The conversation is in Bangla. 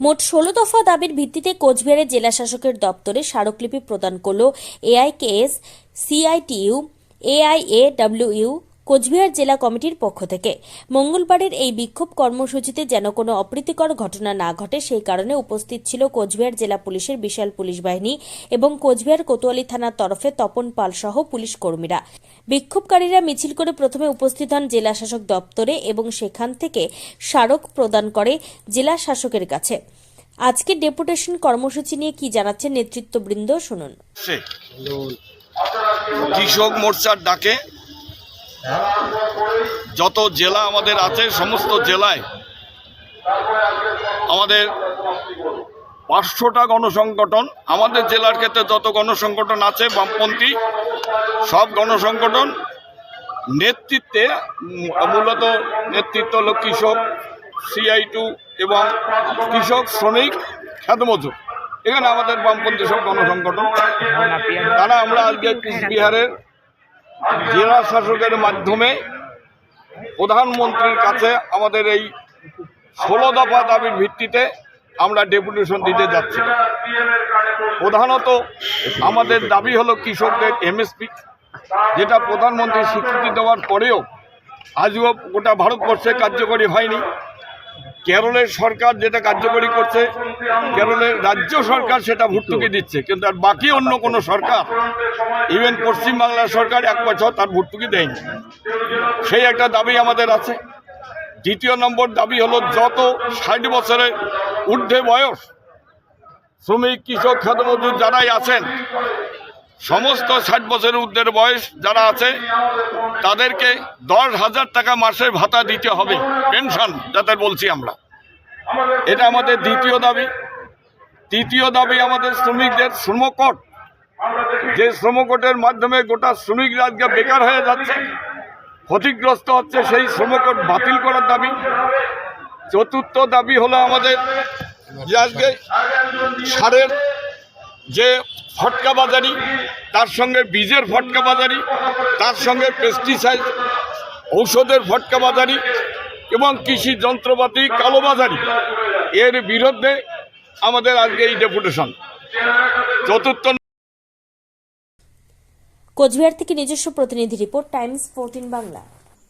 মোট ষোলো দফা দাবির ভিত্তিতে কোচবিহারের জেলা শাসকের দপ্তরে স্মারকলিপি প্রদান করল এআইকেএস সিআইটিইউ এআইএডব্লিউইউ কোচবিহার জেলা কমিটির পক্ষ থেকে। মঙ্গলবারের এই বিক্ষোভ কর্মসূচিতে যেন কোনো অপ্রীতিকর ঘটনা না ঘটে, সেই কারণে উপস্থিত ছিল কোচবিহার জেলা পুলিশের বিশাল পুলিশ বাহিনী এবং কোচবিহার কোতোয়ালি থানার তরফে তপন পাল সহ পুলিশ কর্মীরা। বিক্ষোভকারীরা মিছিল করে প্রথমে উপস্থিত হন জেলা শাসক দপ্তরে এবং সেখান থেকে স্মারক প্রদান করে জেলা শাসকের কাছে। আজকে ডেপুটেশন কর্মসূচি নিয়ে কি জানাচ্ছেন নেতৃত্ববৃন্দ, শুনুন। কৃষক মোর্চার ডাকে যত জেলা আমাদের আছে, সমস্ত জেলায় আমাদের পাঁচশোটা গণসংগঠন, আমাদের জেলার ক্ষেত্রে যত গণসংগঠন আছে, বামপন্থী, সব গণসংগঠন নেতৃত্বে মূলত নেতৃত্ব হল কৃষক সিআই টু এবং কৃষক, শ্রমিক, খ্যাতমজুর। এখানে আমাদের বামপন্থী সব গণসংগঠন। তারা আমরা আজকে কুচবিহারের জেলা শাসকের মাধ্যমে প্রধানমন্ত্রীর কাছে আমাদের এই ষোলো দফা দাবির ভিত্তিতে আমরা ডেপুটেশন দিতে যাচ্ছি। প্রধানত আমাদের দাবি হলো কৃষকদের এমএসপি, যেটা প্রধানমন্ত্রী স্বীকৃতি দেওয়ার পরেও আজও গোটা ভারতবর্ষে কার্যকরী হয়নি। কেরলের সরকার যেটা কার্যকরী করছে, কেরলের রাজ্য সরকার সেটা ভর্তুকি দিচ্ছে, কিন্তু আর বাকি অন্য কোনো সরকার ইভেন পশ্চিমবাংলার সরকার এক বছর তার ভর্তুকি দেয়নি। সেই একটা দাবি আমাদের আছে। দ্বিতীয় নম্বর দাবি হলো যত ষাট বছরের ঊর্ধ্বে বয়স শ্রমিক, কৃষক খাদ্যমজুর যারাই আছেন সমস্ত ষাট বছরের ঊর্ধ্বের বয়স যারা আছে, তাদেরকে দশ হাজার টাকা মাসের ভাতা দিতে হবে, পেনশন যাতে বলছি আমরা। এটা আমাদের দ্বিতীয় দাবি। তৃতীয় দাবি আমাদের শ্রমিকদের শ্রমকট। যে শ্রমকোটের মাধ্যমে গোটা শ্রমিকরা আজকে বেকার হয়ে যাচ্ছে, ক্ষতিগ্রস্ত হচ্ছে, সেই শ্রমকোট বাতিল করার দাবি। চতুর্থ দাবি হলো আমাদের আজকে সারের যে ফটকা বাজারি, তার সঙ্গে বীজের ফটকা বাজারি, তার সঙ্গে পেস্টিসাইড ঔষধের ফটকা বাজারি এবং কৃষি যন্ত্রপাতি কালোবাজারি এর বিরুদ্ধে আমাদের আজকে এই ডেপুটেশন। চতুর্থ কোচবিহার থেকে নিজস্ব প্রতিনিধি রিপোর্ট, টাইমস ফোরটিন বাংলা।